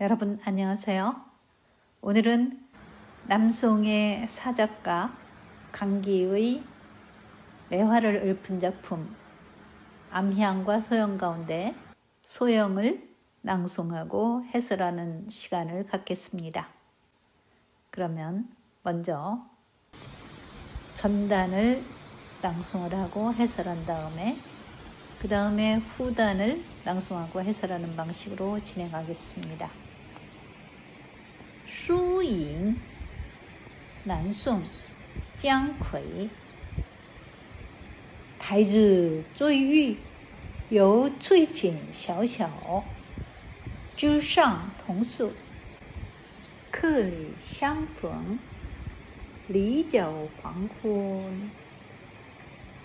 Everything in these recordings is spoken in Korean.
여러분 안녕하세요. 오늘은 남송의 사작가 강기의 매화를 읊은 작품 암향과 소영 가운데 소영을 낭송하고 해설하는 시간을 갖겠습니다. 그러면 먼저 전단을 낭송을 하고 해설한 다음에 그 다음에 후단을 낭송하고 해설하는 방식으로 진행하겠습니다. 疏影南宋姜夔台子追玉由翠锦小小枝上同宿客里相逢离角黄昏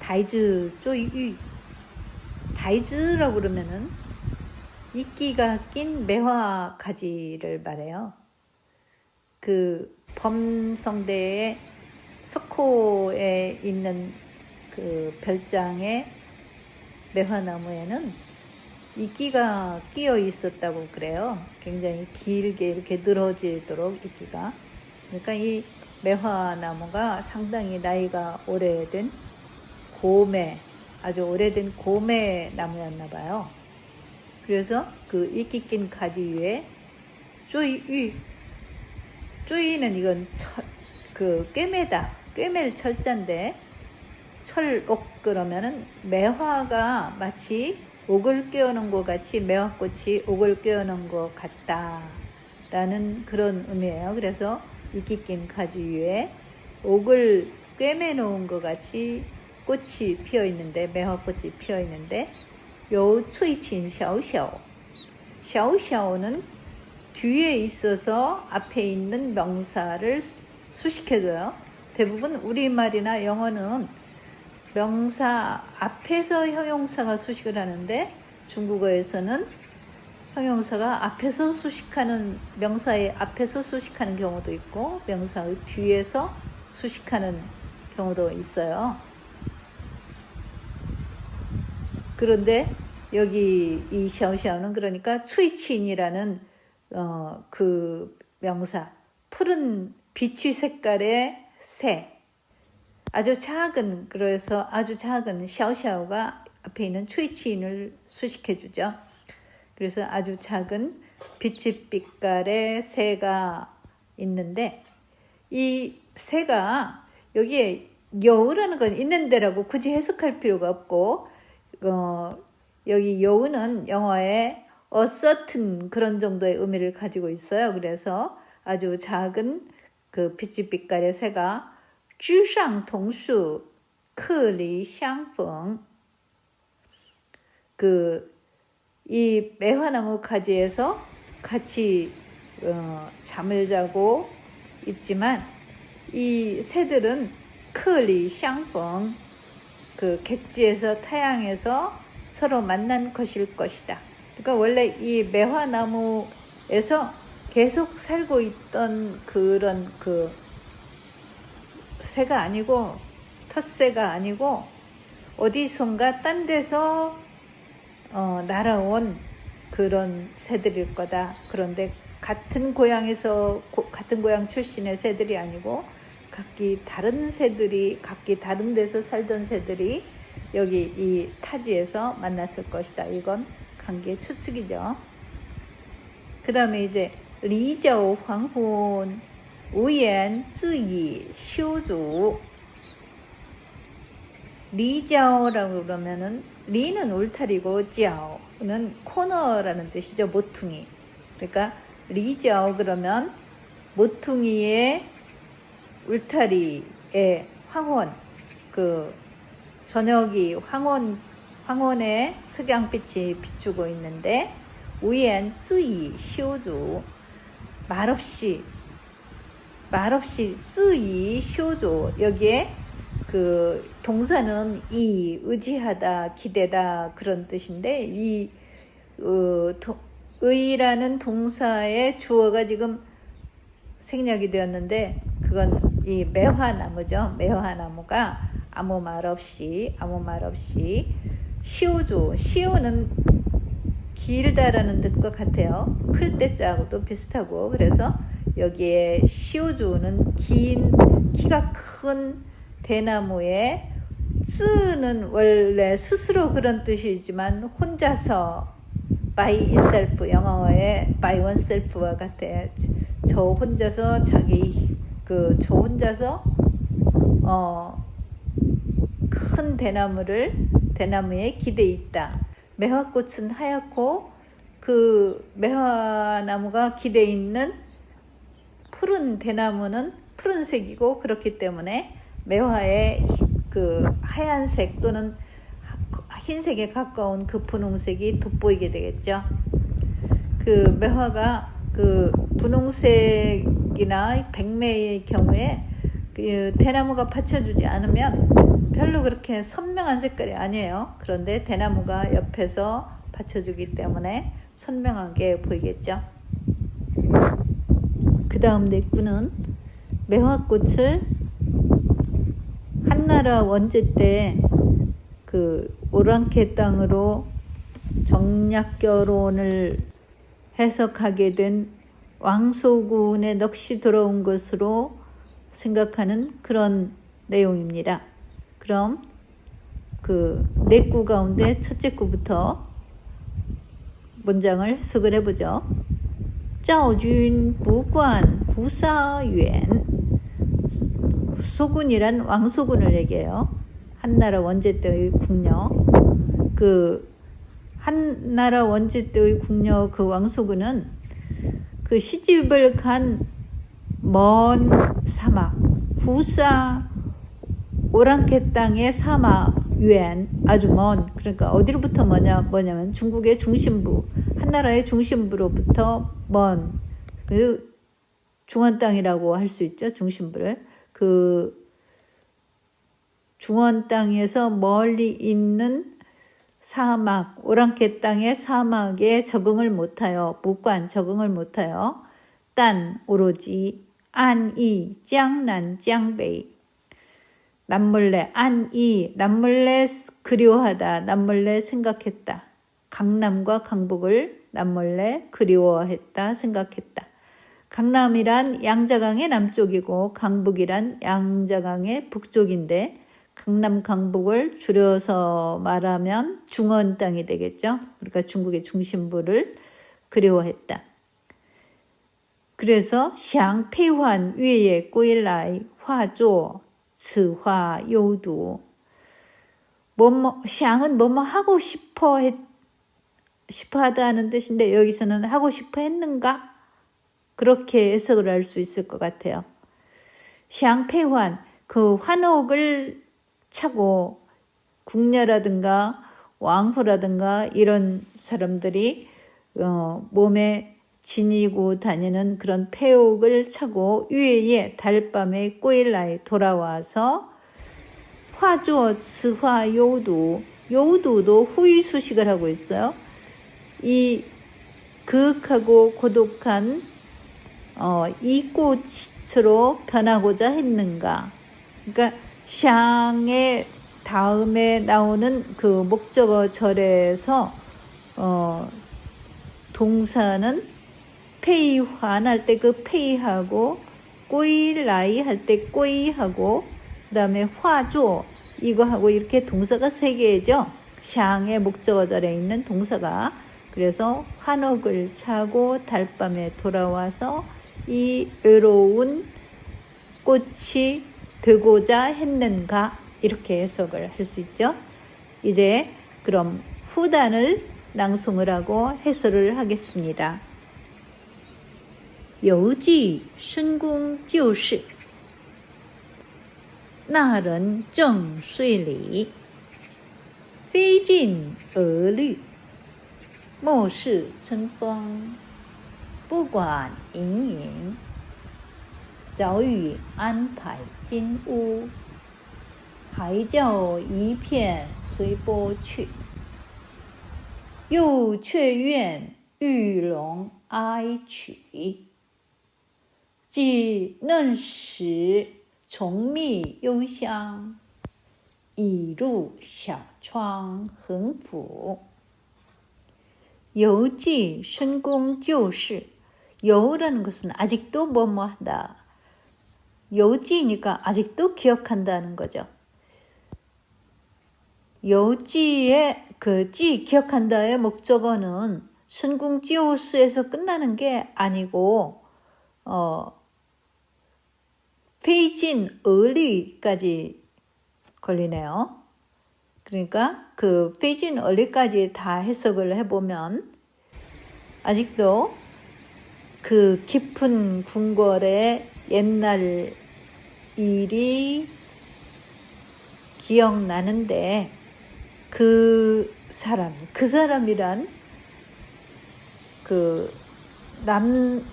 다이즈 쪼이유 다이즈라고 그러면은 이끼가 낀 매화 가지를 말해요. 그 범성대의 석호에 있는 그 별장의 매화나무에는 이끼가 끼어 있었다고 그래요. 굉장히 길게 이렇게 늘어지도록 이끼가. 그러니까 이 매화나무가 상당히 나이가 오래된 고매, 아주 오래된 고매 나무였나 봐요. 그래서 그 이끼 낀 가지 위에 쪼이, 쪼이는 이건 철, 그 꿰매다. 꿰맬 철자인데 철옥 그러면은 매화가 마치 옥을 꿰어놓은 것 같이 매화꽃이 옥을 꿰어놓은 것 같다 라는 그런 의미예요. 그래서 이끼 낀 가지 위에 옥을 꿰매 놓은 것 같이 꽃이 피어 있는데 매화꽃이 피어 있는데 요 추이친 샤오샤오 샤오샤오는 뒤에 있어서 앞에 있는 명사를 수식해줘요. 대부분 우리말이나 영어는 명사 앞에서 형용사가 수식을 하는데 중국어에서는 형용사가 앞에서 수식하는 명사의 앞에서 수식하는 경우도 있고 명사의 뒤에서 수식하는 경우도 있어요. 그런데 여기 이 샤오샤오는 그러니까 추이친이라는 어, 그 명사 푸른 비추 색깔의 새 아주 작은 그래서 아주 작은 샤오샤오가 앞에 있는 추이치인을 수식해 주죠. 그래서 아주 작은 빛빛 빛깔의 새가 있는데 이 새가 여기에 여우라는 건 있는 데라고 굳이 해석할 필요가 없고 어, 여기 요우는 영어에 어서튼 그런 정도의 의미를 가지고 있어요. 그래서 아주 작은 그 빛빛깔의 새가 주상 동수 크리 샹펑 그이 매화나무 가지에서 같이 어, 잠을 자고 있지만 이 새들은 크리 샹펑 그 객지에서 타양에서 서로 만난 것일 것이다. 그러니까 원래 이 매화나무에서 계속 살고 있던 그런 그 새가 아니고 텃새가 아니고 어디선가 딴 데서 어, 날아온 그런 새들일 거다. 그런데 같은 고향에서 고, 같은 고향 출신의 새들이 아니고 각기 다른 새들이 각기 다른 데서 살던 새들이 여기 이 타지에서 만났을 것이다. 이건 관계 추측이죠. 그 다음에 이제 리저 황혼 우연 쯔이 쇼주 리저라고 그러면은 리는 울타리고 지아오는 코너라는 뜻이죠. 모퉁이. 그러니까 리저 그러면 모퉁이의 울타리의 황혼 그 저녁이 황혼 황혼의 석양빛이 비추고 있는데 우연 쯔이修주 말없이 말없이 쯔이 효조 여기에 그 동사는 이 의지하다 기대다 그런 뜻인데 이 어, 도, 의라는 동사의 주어가 지금 생략이 되었는데 그건 이 매화나무죠. 매화나무가 아무 말 없이 아무 말 없이 시오주 시오는 길다라는 뜻과 같아요. 클 때자하고도 비슷하고. 그래서 여기에 시오주는 긴 키가 큰 대나무에 쯔는 원래 스스로 그런 뜻이지만 혼자서 by itself 영어의 by oneself와 같아요. 저 혼자서 자기 그 저 혼자서 어 큰 대나무를 대나무에 기대 있다. 매화꽃은 하얗고 그 매화나무가 기대 있는 푸른 대나무는 푸른색이고 그렇기 때문에 매화의 그 하얀색 또는 흰색에 가까운 그 분홍색이 돋보이게 되겠죠. 그 매화가 그 분홍색 이나 백매의 경우에 그 대나무가 받쳐주지 않으면 별로 그렇게 선명한 색깔이 아니에요. 그런데 대나무가 옆에서 받쳐주기 때문에 선명하게 보이겠죠. 그 다음 내구는 매화꽃을 한나라 원제 때 그 오랑캐 땅으로 정략 결혼을 해석하게 된 왕소군의 넋이 들어온 것으로 생각하는 그런 내용입니다. 그럼 그 내구 가운데 첫째 구부터 문장을 해석을 해보죠. 赵军 부관 구사윤 소군이란 왕소군을 얘기해요. 한나라 원제 때의 궁녀. 그 한나라 원제 때의 궁녀 그 왕소군은 그 시집을 간 먼 사막 후사 오랑캐 땅의 사막 유엔 아주 먼 그러니까 어디로부터 뭐냐 뭐냐면 중국의 중심부 한 나라의 중심부로부터 먼 그 중원 땅이라고 할 수 있죠 중심부를. 그 중원 땅에서 멀리 있는 사막, 오랑캐 땅의 사막에 적응을 못하여, 묵관 적응을 못하여, 딴 오로지 안이 짱난 짱베이. 남몰래 안이 남몰래 그리워하다 남몰래 생각했다. 강남과 강북을 남몰래 그리워했다 생각했다. 강남이란 양자강의 남쪽이고 강북이란 양자강의 북쪽인데 강남 강북을 줄여서 말하면 중원 땅이 되겠죠. 그러니까 중국의 중심부를 그리워했다. 그래서 샹페환 위에 꼬일라이 화조 츠화 요두 뭐뭐 샹은 뭐뭐 하고 싶어 했 싶어 하다는 뜻인데 여기서는 하고 싶어 했는가 그렇게 해석을 할 수 있을 것 같아요. 샹페환 그 환옥을 차고 궁녀라든가 왕후라든가 이런 사람들이 어, 몸에 지니고 다니는 그런 폐옥을 차고 위에 달밤에 꼬일라에 돌아와서 화주어 츠화 요두 요두도 후이 수식을 하고 있어요. 이 그윽하고 고독한 어, 이 꽃으로 변하고자 했는가? 그러니까 샹의 다음에 나오는 그 목적어 절에서 어, 동사는 페이환 할 때 그 페이하고 꼬이라이 할 때 꼬이하고 그다음에 화조 이거하고 이렇게 동사가 세 개죠. 샹의 목적어 절에 있는 동사가 그래서 환옥을 차고 달밤에 돌아와서 이 외로운 꽃이 되고자 했는가 이렇게 해석을 할 수 있죠. 이제 그럼 후단을 낭송을 하고 해설을 하겠습니다. 游记 순궁 就是那人正睡里，飞尽而绿，莫视春风。 不管营营， 早已安排金屋，还叫一片随波去。又却怨玉龙哀曲，既嫩时虫蜜幽香，已入小窗横府。游记深宫旧事，游라는것은아직도뭐뭐하다 游记니까 아직도 기억한다는 거죠. 여지의 그지 기억한다의 목적어는 순궁 찌오스에서 끝나는 게 아니고 어 페이진 얼리까지 걸리네요. 그러니까 그 페이진 얼리까지 다 해석을 해보면 아직도 그 깊은 궁궐의 옛날 일이 기억나는데 그 사람, 그 사람이란 그 남,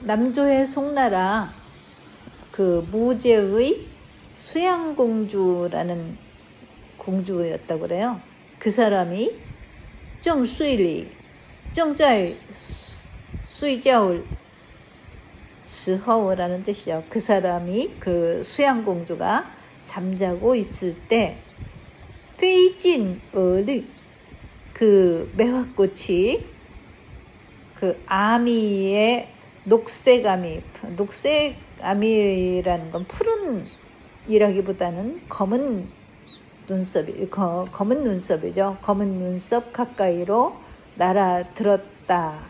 남조의 송나라 그 무제의 수양공주라는 공주였다고 그래요. 그 사람이 정수일리, 정자의 수이자울 스허우라는 뜻이죠. 그 사람이 그 수양공주가 잠자고 있을 때 페이진 어르 그 매화꽃이 그 아미의 녹색 아미 녹색 아미라는 건 푸른 이라기보다는 검은 눈썹이 거, 검은 눈썹이죠. 검은 눈썹 가까이로 날아들었다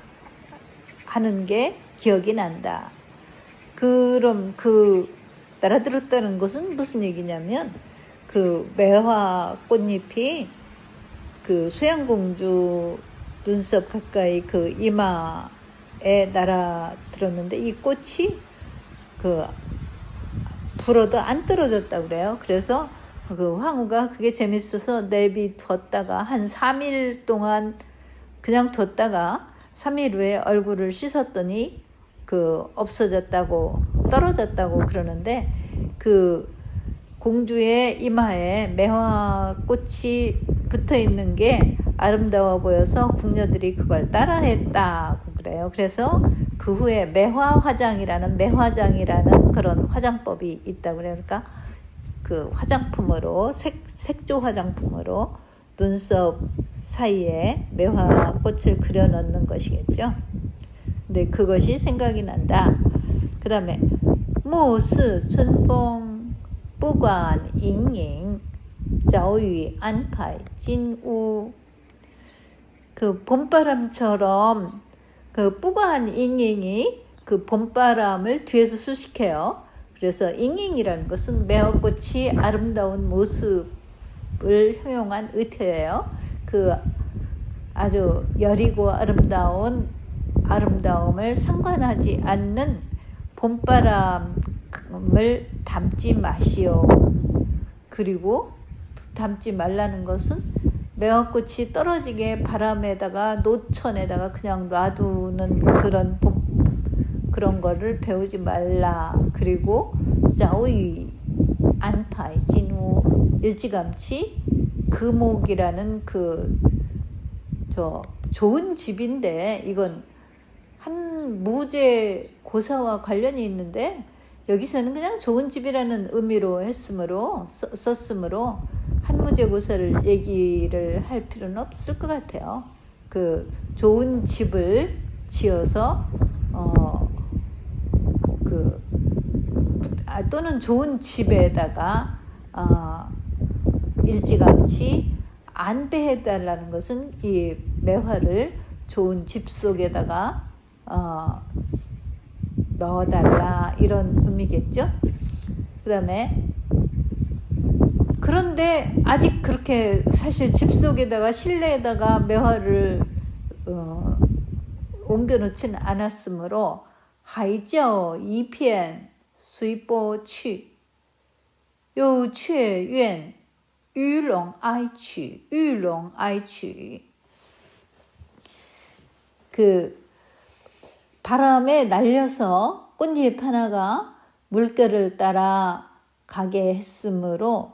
하는 게 기억이 난다. 그럼 그 날아들었다는 것은 무슨 얘기냐면 그 매화 꽃잎이 그 수양공주 눈썹 가까이 그 이마에 날아들었는데 이 꽃이 그 불어도 안 떨어졌다 그래요. 그래서 그 황후가 그게 재밌어서 내비뒀다가 한 3일 동안 그냥 뒀다가 3일 후에 얼굴을 씻었더니 그 없어졌다고 떨어졌다고 그러는데 그 공주의 이마에 매화꽃이 붙어 있는 게 아름다워 보여서 궁녀들이 그걸 따라했다고 그래요. 그래서 그 후에 매화 화장이라는 매화장이라는 그런 화장법이 있다고 그래요. 그러니까 그 화장품으로 색, 색조 화장품으로 눈썹 사이에 매화꽃을 그려 넣는 것이겠죠. 근데 그것이 생각이 난다. 그 다음에 무스 춘봉 부관 잉잉 자오유 안파이 진우 그 봄바람처럼 그 뿌관 잉잉이 그 봄바람을 뒤에서 수식해요. 그래서 잉잉이라는 것은 매화꽃이 아름다운 모습을 형용한 의태예요. 그 아주 여리고 아름다운 아름다움을 상관하지 않는 봄바람 을 담지 마시오. 그리고 담지 말라는 것은 매화꽃이 떨어지게 바람에다가 노천에다가 그냥 놔두는 그런 그런 거를 배우지 말라. 그리고 자오이 안파이 진우 일찌감치 금옥이라는 그 저 좋은 집인데 이건 한 무제 고사와 관련이 있는데 여기서는 그냥 좋은 집이라는 의미로 했으므로 썼으므로 한무제고사를 얘기를 할 필요는 없을 것 같아요. 그 좋은 집을 지어서 어그 아, 또는 좋은 집에다가 어, 일찌감치 안배해달라는 것은 이 매화를 좋은 집 속에다가 어, 넣어달라 이런 의미겠죠. 그 다음에 그런데 아직 그렇게 사실 집 속에다가 실내에다가 매화를 어, 옮겨놓지는 않았으므로 하이저 이편 수이보 취 요却愿 유롱 아이취 유롱 아이취 그 바람에 날려서 꽃잎 하나가 물결을 따라 가게 했으므로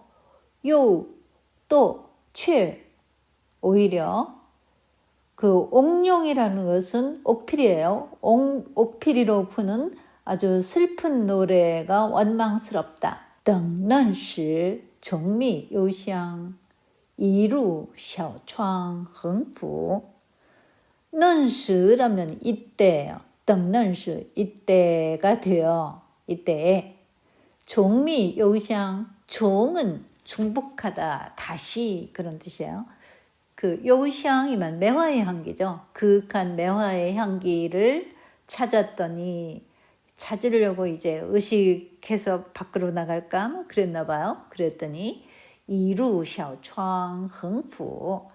요또최 오히려 그 옥룡이라는 것은 옥필이에요. 옥, 옥필이로 푸는 아주 슬픈 노래가 원망스럽다. 等嫩时虫蜜幽香，一入小窗横幅。 嫩时라면 이때예요. 等嫩时 이때가 되어 이때에 종미 요香종은 중복하다 다시 그런 뜻이에요. 그 요香이면 매화의 향기죠. 그윽한 매화의 향기를 찾았더니 찾으려고 이제 의식해서 밖으로 나갈까 뭐 그랬나 봐요. 그랬더니 이루 샤오窗 흥푸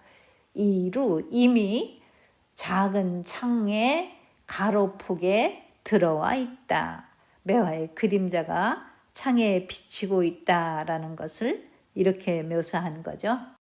이루 이미 작은 창에 가로폭에 들어와 있다. 매화의 그림자가 창에 비치고 있다라는 것을 이렇게 묘사한 거죠.